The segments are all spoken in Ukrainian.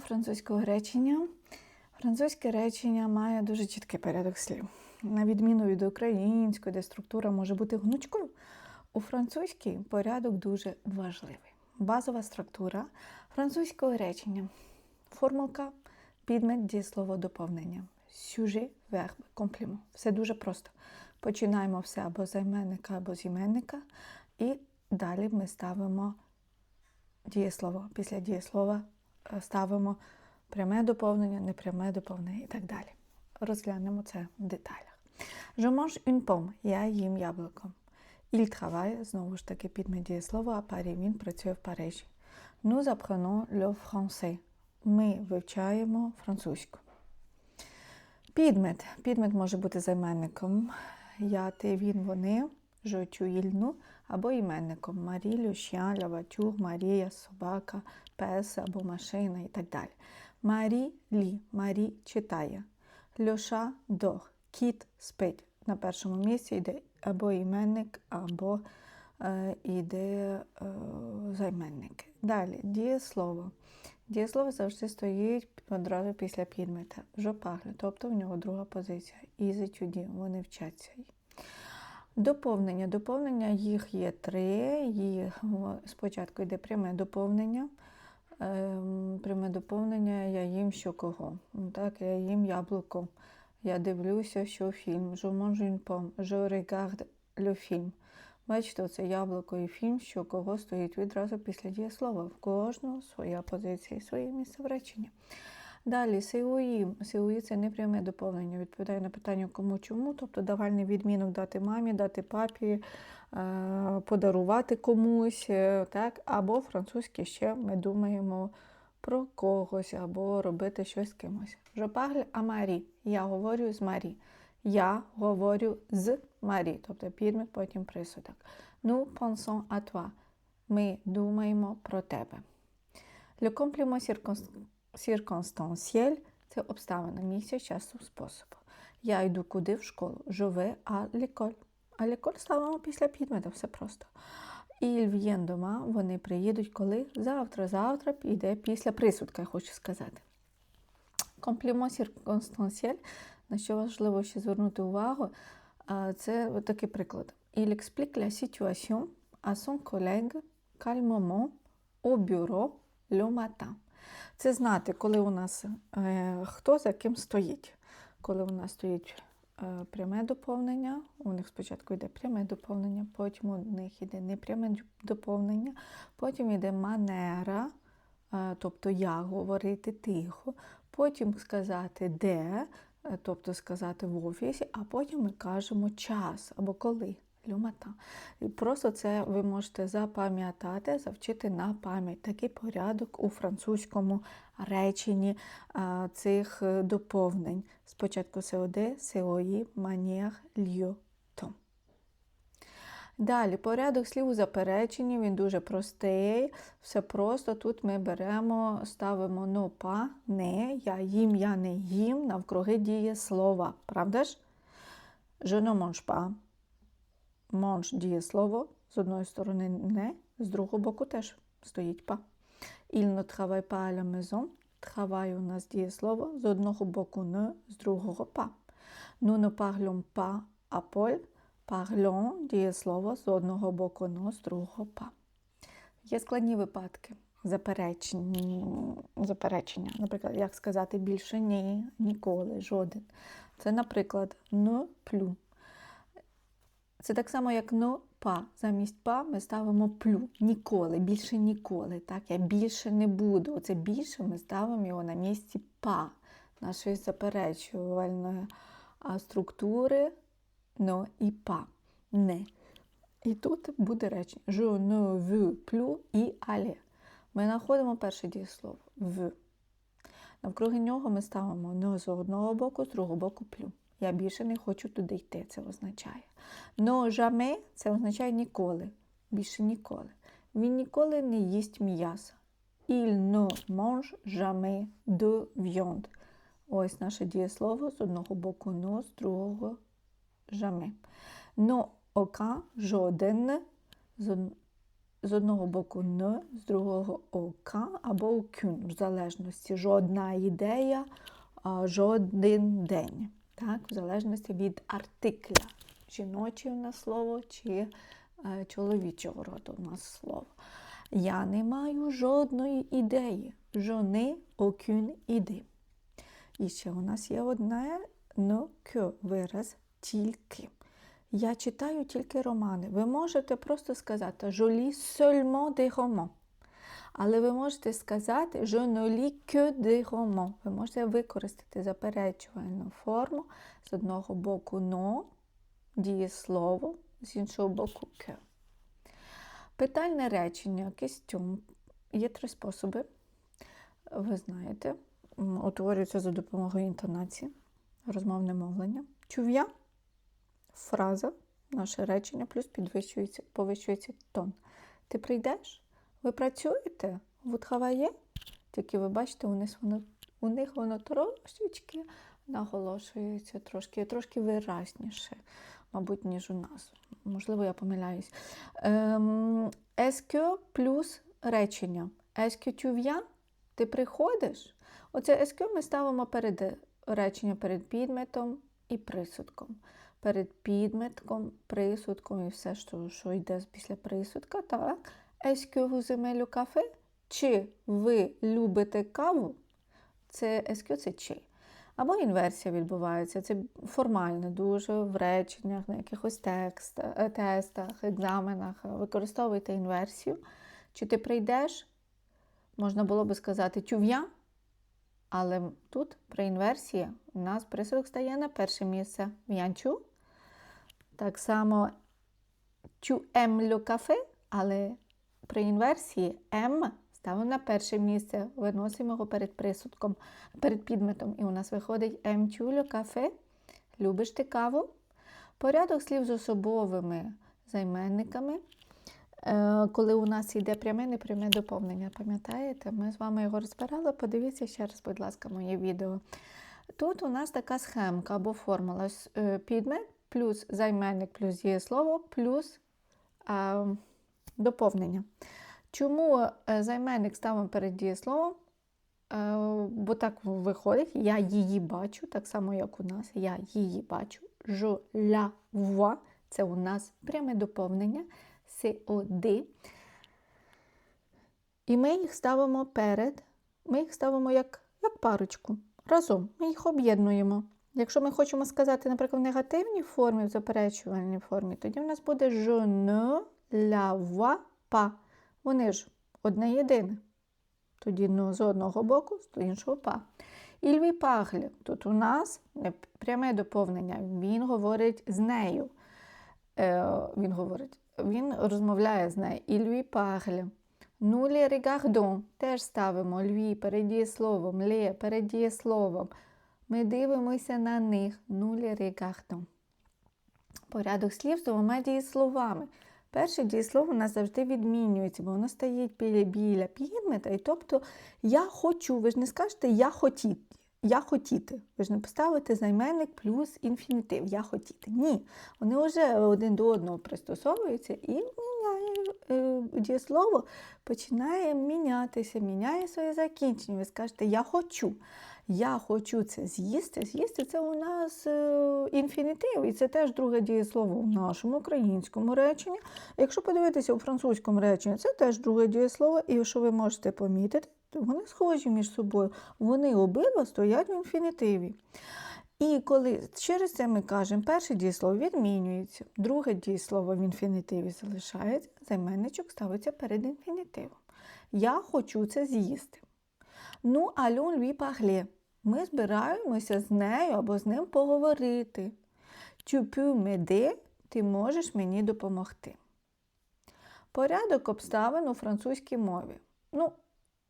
Французького речення. Французьке речення має дуже чіткий порядок слів. На відміну від української, де структура може бути гнучкою, у французькій порядок дуже важливий. Базова структура французького речення. Формулка, підмет, дієслово, доповнення. Сюжет, верб, комплімент. Все дуже просто. Починаємо все або з займенника, або з іменника, і далі ми ставимо дієслово. Після дієслова ставимо пряме доповнення, непряме доповнення і так далі. Розглянемо це в деталях. Je mange une pomme. Я їм яблуко. Il travaille, знову ж таки, підме дієслово, а парі він працює в Парижі. Nous apprenons le français. Ми вивчаємо французьку. Підмет. Підмет може бути займенником. Я, ти, він, вони, je, tu, il, nous, або іменником. Марі, le chien, Марія, собака, пес або машина і так далі. Марі лі. Марі читає. Льоша дох. Кіт спить. На першому місці йде або іменник, або е, йде е, займенник. Далі дієслово. Дієслово завжди стоїть одразу після підмета. Жопаглю, тобто в нього друга позиція. Ізичуді, вони вчаться. Доповнення. Доповнення їх є три. Спочатку йде пряме доповнення. Ем, пряме доповнення я їм що кого. Так, я їм яблуко. Я дивлюся, що фільм. Je mange une pomme. Je regarde le film. Бачите, це яблуко і фільм, що кого стоїть відразу після дієслова. В кожного своя позиція і своє місце в реченні. Далі, сеуї. Сеуї – це непряме доповнення. Відповідає на питання кому чому, тобто давальний відмінок дати мамі, дати папі, е, подарувати комусь, е, так? або французьке ще ми думаємо про когось, або робити щось з кимось. Жопагль а Марі. Я говорю з Марі. Я говорю з Марі, тобто підмет, потім присудок. Ну, à toi. Ми думаємо про тебе. Le compliment circon- circonstanciel – це обставина місця, часу, способу. Я йду куди в школу. Vais à l'école. А l'école ставимо після підмета, все просто. Il vient demain, вони приїдуть коли? Завтра. Завтра піде після присудка, я хочу сказати. Комплімент circonstanciel, на що важливо ще звернути увагу, це такий приклад. Il explique la situation à son collègue calmement au bureau le matin. Це знати, коли у нас е, хто за ким стоїть. Коли у нас стоїть е, пряме доповнення, у них спочатку йде пряме доповнення, потім у них йде непряме доповнення, потім йде манера, е, тобто я говорити тихо, потім сказати де, е, тобто сказати в офісі, а потім ми кажемо час або коли. Люмата. І просто це ви можете запам'ятати, завчити на пам'ять. Такий порядок у французькому реченні а, цих е, доповнень. Спочатку СОІ, маніях, льо, то. Далі, порядок слів у запереченні, він дуже простий. Все просто. Тут ми беремо, ставимо но па, не, я їм, я не їм, навкруги діє слова. Правда ж? Je ne mange pas. Монж дієслово, з одної сторони не, з другого боку теж стоїть па. Il ne travaille pas à la maison. У нас дієслово, з одного боку не, з другого па. Nous ne parlons pas à Paul. Parlons дієслово, з одного боку но, з другого па. Є складні випадки. Заперечення, заперечення. Наприклад, як сказати більше ні, ніколи, жоден. Це, наприклад, ne plus. Це так само, як но па. Замість па ми ставимо плю. Ніколи, більше ніколи. Так? Я більше не буду. Оце більше ми ставимо його на місці па, нашої заперечувальної структури но і па. Не. І тут буде речення Je ne veux plus і aller. Ми знаходимо перше дієслово в. Навкруги нього ми ставимо не з одного боку, з другого боку плю. Я більше не хочу туди йти, це означає. Но jamais – це означає ніколи. Більше ніколи. Він ніколи не їсть м'яса. Il ne mange jamais de viande. Ось наше дієслово з одного боку но, з другого jamais. Но aucun, жоден, з, одного боку н, з другого ока або окюн, в залежності жодна ідея, жоден день. Так, в залежності від артикля. Жіноче у нас слово чи е, чоловічого роду у нас слово. Я не маю жодної ідеї. Жони aucune idée. І ще у нас є одне «ne que» вираз тільки. Я читаю тільки романи. Ви можете просто сказати «Je lis seulement des romans». Але ви можете сказати «Je ne lis que des romans». Ви можете використати заперечувальну форму з одного боку «no», дієслово, з іншого боку «que». Питальне речення, кістюм. Є три способи. Ви знаєте, утворюється за допомогою інтонації, розмовне мовлення. Чув'я, фраза, наше речення, плюс підвищується, повищується тон. Ти прийдеш? Ви працюєте? Ви travaillez? Тільки ви бачите, у них воно, у них воно трошечки наголошується, трошки, трошки виразніше, мабуть, ніж у нас. Можливо, я помиляюсь. Ем, est-ce плюс речення. Tu viens? Ти приходиш? Оце est-ce ми ставимо перед реченням перед підметом і присудком. Перед підметком, присудком і все, що, що йде після присудка. Так. Est-ce que? Чи ви любите каву? Це que це чи. Або інверсія відбувається. Це формально дуже в реченнях, на якихось текст, е, тестах, екзаменах. Використовуйте інверсію. Чи ти прийдеш? Можна було би сказати тюв'я, але тут при інверсії у нас присудок стає на перше місце в'янчу. Так само тю ем лю кафе, але при інверсії ем ставимо на перше місце, виносимо його перед присудком, перед підметом. І у нас виходить ем тю лю кафе. Любиш ти каву? Порядок слів з особовими займенниками. Е, Коли у нас йде пряме, непряме доповнення, пам'ятаєте? Ми з вами його розбирали. Подивіться ще раз, будь ласка, моє відео. Тут у нас така схемка або формула е, підмет плюс займенник плюс дієслово плюс доповнення. Чому е, займенник ставимо перед дієсловом? Е, бо так виходить, я її бачу, так само, як у нас. Я її бачу. Je la vois. Це у нас пряме доповнення. COD. І ми їх ставимо перед, ми їх ставимо як, як парочку. Разом. Ми їх об'єднуємо. Якщо ми хочемо сказати, наприклад, в негативній формі, в заперечувальній формі, тоді в нас буде je vois pas. Вони ж одне єдине. Тоді ну, з одного боку, з іншого па. Il lui. Тут у нас пряме доповнення. Він говорить з нею. Е, він говорить, він розмовляє з нею. Il lui parle. Nous. Теж ставимо lui перед дієсловом, les перед дієсловом. Ми дивимося на них. Nous les. Порядок слів з двома дієсловами. Перше дієслово у нас завжди відмінюється, бо воно стоїть біля, біля підмета. І тобто я хочу, ви ж не скажете я хотіти. Я хотіти. Ви ж не поставите займенник плюс інфінітив. Я хотіти. Ні. Вони вже один до одного пристосовуються і міняє е, дієслово починає мінятися, міняє своє закінчення. Ви скажете Я хочу. Я хочу це з'їсти. З'їсти це у нас е, інфінітив, і це теж друге дієслово в нашому українському реченні. Якщо подивитися у французькому реченні, це теж друге дієслово, і що ви можете помітити, то вони схожі між собою. Вони обидва стоять в інфінітиві. І коли через це ми кажемо, перше дієслово відмінюється, друге дієслово в інфінітиві залишається, займенничок ставиться перед інфінітивом. Я хочу це з'їсти. Ну, allons lui parler. Ми збираємося з нею або з ним поговорити. Peux m'aider? Ти можеш мені допомогти. Порядок обставин у французькій мові. Ну,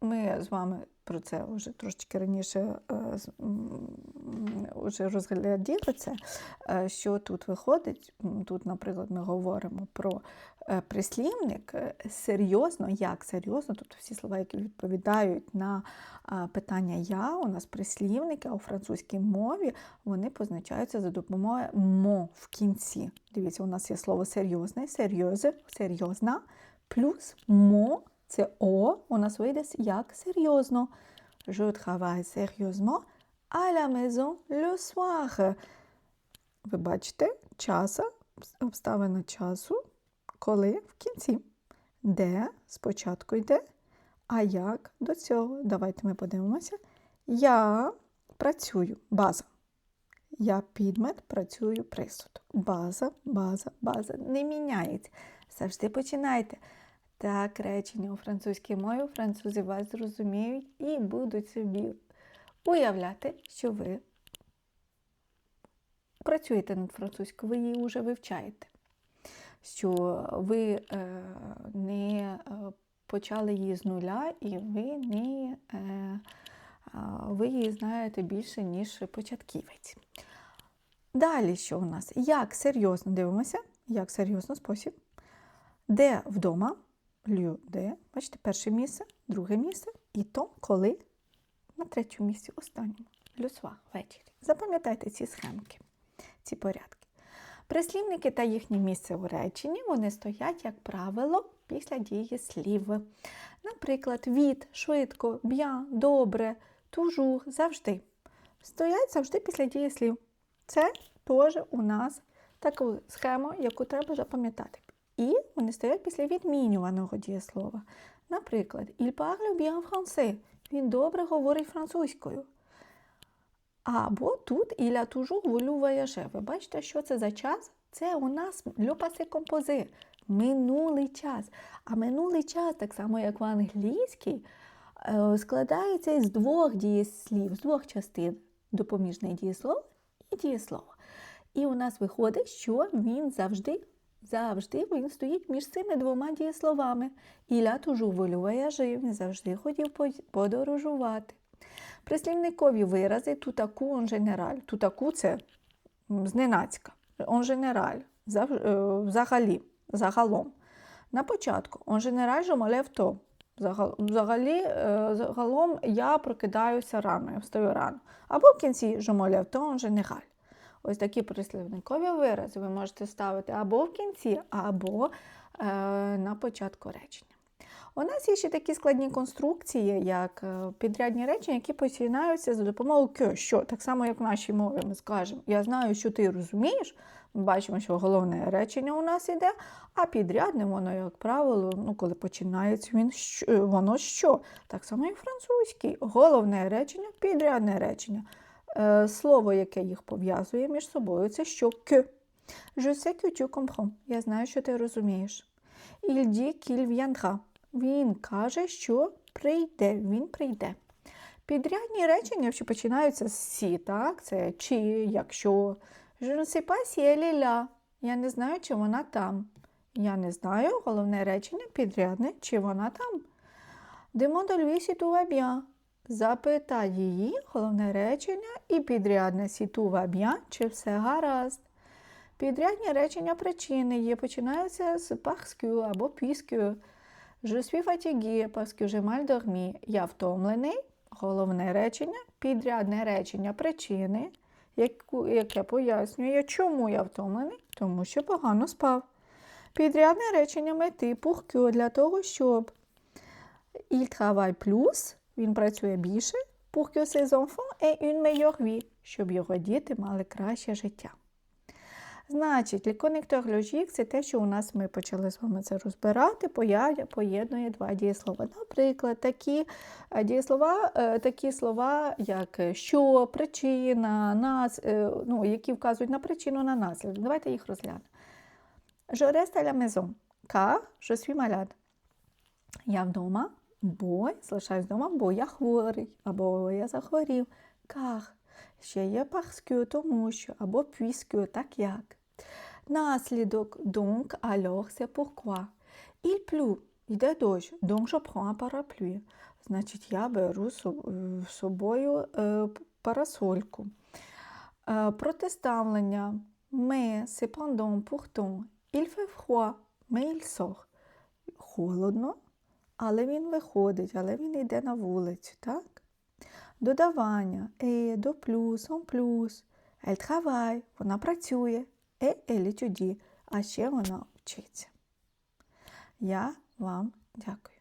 ми з вами про це вже трошечки раніше е, вже розгляділи це, е, що тут виходить. Тут, наприклад, ми говоримо про прислівник е, серйозно, як серйозно, тобто всі слова, які відповідають на питання я, у нас прислівники, а у французькій мові вони позначаються за допомогою мо в кінці. Дивіться, у нас є слово серйозне, серйозе, серйозна, плюс мо це о, у нас вийде як серйозно. Je travaille sérieusement à la maison le soir. Ви бачите, часа, обставина часу, коли в кінці. Де спочатку йде, а як до цього? Давайте ми подивимося. Я працюю, база. Я підмет, працюю присудок. База, база, база. Не міняється. Завжди починайте. Так, речення у французькій мові французи вас зрозуміють і будуть собі уявляти, що ви працюєте над французькою, ви її вже вивчаєте. Що ви е, не е, почали її з нуля, і ви не е, ви її знаєте більше, ніж початківець. Далі, що у нас? Як серйозно дивимося, як серйозно спосіб. Де вдома, лю, бачите, перше місце, друге місце, і то, коли на третьому місці, останньому. Люсва, ввечері. Запам'ятайте ці схемки, ці порядки. Прислівники та їхнє місце у реченні вони стоять, як правило, після дії слів. Наприклад, від, швидко, б'я, добре, тужур, завжди. Стоять завжди після дії слів. Це теж у нас така схема, яку треба запам'ятати. І вони стоять після відмінюваного дієслова. Наприклад, il parle bien français. Він добре говорить французькою. Або тут a toujours voulu. Ви бачите, що це за час? Це у нас passé composé. Минулий час. А минулий час, так само як в англійській, складається із двох дієслів, з двох частин допоміжне дієслово і дієслово. І у нас виходить, що він завжди завжди він стоїть між цими двома дієсловами. Іля тужу волює жив, він завжди хотів подорожувати. Прислівникові вирази тутаку он женераль. Тутаку це зненацька. Он женераль. Взагалі, загалом. На початку он женераль жомалев то. Взагалі, загалом я прокидаюся рано, я встаю рано. Або в кінці жомолев то он женераль. Ось такі прислівникові вирази ви можете ставити або в кінці, або е, на початку речення. У нас є ще такі складні конструкції, як підрядні речення, які починаються за допомогою що, так само, як в нашій мові ми скажемо, я знаю, що ти розумієш. Ми бачимо, що головне речення у нас йде, а підрядне воно, як правило, ну, коли починається він, воно що? Так само і французький. Головне речення підрядне речення. Слово, яке їх пов'язує між собою, це що «que». Je sais que tu comprends. Я знаю, що ти розумієш. Il dit qu'il viendra. Він каже, що прийде, він прийде. Підрядні речення, що починаються з сі, так? Це чи, якщо. Je ne. Я не знаю, чи вона там. Я не знаю, головне речення підрядне, чи вона там. Demande lui si tout va bien. Її, головне речення, і підрядне si bien, чи все гаразд. Підрядні речення причини є, починаються з parce або puisque. Je suis fatigué parce que j'ai mal dormi. Я втомлений. Головне речення, підрядне речення причини, яке пояснює, чому я втомлений, тому що погано спав. Підрядне речення мети que для того, щоб il travaille plus, він працює більше, pour que ses enfants aient une meilleure vie, щоб його діти мали краще життя. Значить, ліконектор лежік це те, що у нас ми почали з вами це розбирати, поєднує два дієслова. Наприклад, такі дієслова, такі слова, як що, причина, нас, ну, які вказують на причину на наслідок. Давайте їх розглянемо. Je reste à la je suis malade. Я вдома, бо залишаюсь вдома, бо я хворий, або я захворів. Car ще є parce тому що, або puisque, так як. Наслідок donc, alors, c'est pourquoi. Il pleut, йде дощ, donc je prends un parapluie. Значить, я беру з собою парасольку. Протиставлення mais, cependant, pourtant, il fait. Холодно, але він виходить, але він йде на вулицю, так? Додавання е, до плюс, он плюс. ель travaille, вона працює. е елітюді, а ще вона вчиться. Я вам дякую.